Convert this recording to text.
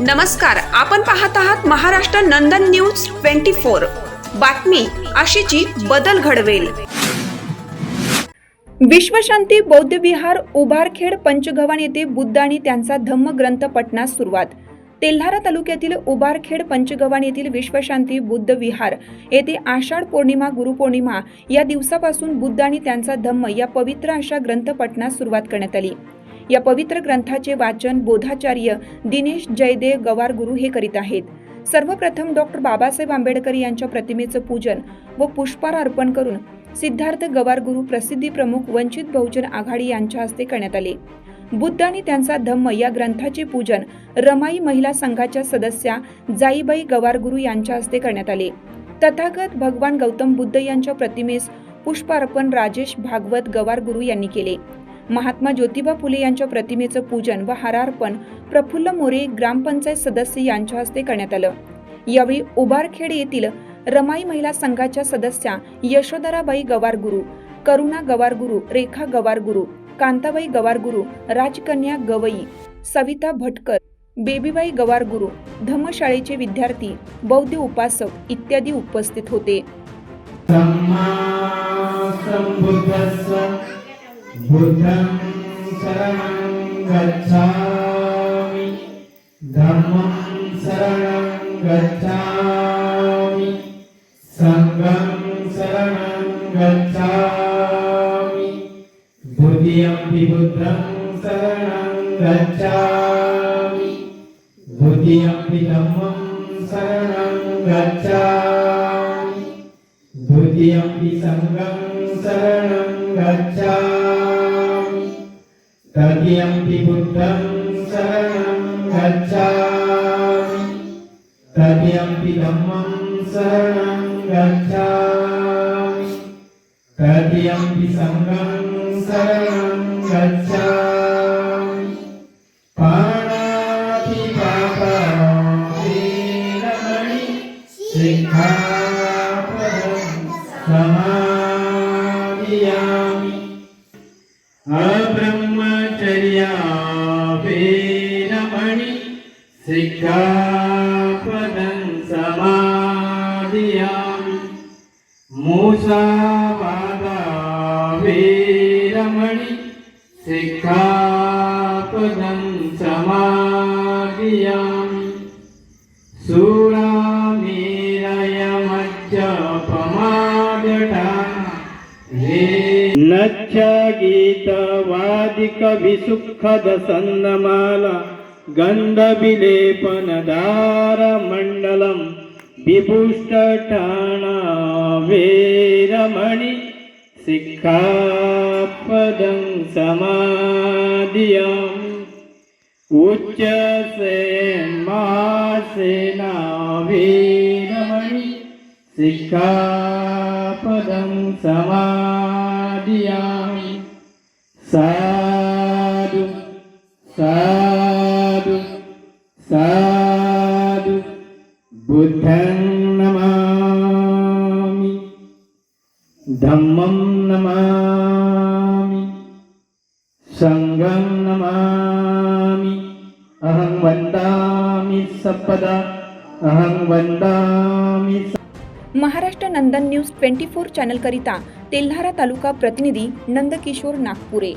नमस्कार आपण पाहत आहात Maharashtra Nandan news twenty four. बातमी अशीची बदल घडवेल. विश्वशांती बौद्ध विहार उभारखेड पंचगव्हाण येथे बुद्ध आणि त्यांचा धम्मग्रंथ पठणास सुरुवात. तेल्हारा तालुक्यातील उभारखेड पंचगव्हाण येथील विश्वशांती बुद्ध विहार येथे आषाढ पौर्णिमा गुरुपौर्णिमा या दिवसापासून बुद्ध आणि त्यांचा धम्म या पवित्र अशा ग्रंथ पठणास सुरुवात करण्यात आली. या पवित्र ग्रंथाचे वाचन बोधाचार्य दिनेश जयदेव गवार गुरु हे करीत आहेत. सर्वप्रथम डॉक्टर बाबासाहेब आंबेडकर यांच्या प्रतिमेचं पूजन व पुष्पार अर्पण करून सिद्धार्थ गवार गुरु प्रसिद्धी प्रमुख वंचित बहुजन आघाडी यांच्या हस्ते करण्यात आले. बुद्ध आणि त्यांचा धम्म या ग्रंथाचे पूजन रमाई महिला संघाच्या सदस्या जाईबाई गवार गुरु यांच्या हस्ते करण्यात आले. तथागत भगवान गौतम बुद्ध यांच्या प्रतिमेस पुष्पार्पण राजेश भागवत गवार गुरु यांनी केले. महात्मा ज्योतिबा फुले यांच्या प्रतिमेचं पूजन व हारार्पण प्रफुल्ल मोरे ग्रामपंचायत सदस्य यांच्या हस्ते करण्यात आलं. यावेळी उबारखेड येथील रमाई महिला संघाच्या सदस्या यशोधराबाई गवार गुरु करुणा गवार गुरु रेखा गवार गुरु कांताबाई गवार गुरु राजकन्या गवई सविता भटकर बेबीबाई गवार गुरु धम्मशाळेचे विद्यार्थी बौद्ध उपासक इत्यादी उपस्थित होते. सम्मा बुद्धं शरणं गच्छामि धम्मं शरणं गच्छामि सङ्घं शरणं गच्छामि द्वितीयं बुद्धं शरणं गच्छामि द्वितीयं धम्मं शरणं गच्छामि द्वितीयं सङ्गं शरणं गच्छामि तृतीयं बुद्धं शरणं गच्छामि तृतीयं धम्मं शरणं गच्छामि तृतीयं सङ्गं शरणं गच्छामि पाणातिपातामणि सिक्खापदं समादियामि ीरमणि सिखापदं समादियामि मूषा बादा विरमणि सिखापदं समादियामि सुरामिनयमज्जपमागटा हे नच्च गीतवादिकविसुखदसन्नमाला गन्धविलेपनदारमण्डलं विपुष्टठाणावेरमणि सिक्खापदं समादियामि उच्चसेन्मासेनावीरमणि सिक्खापदं समादियामि साधु साधु साधु बुद्धं नमामि धम्मं नमामि सङ्गं नमामि अहं वन्दामि सपदा अहं वन्दामि Maharashtra Nandan news twenty four चॅनलकरिता Telhara taluka प्रतिनिधी नंदकिशोर नागपुरे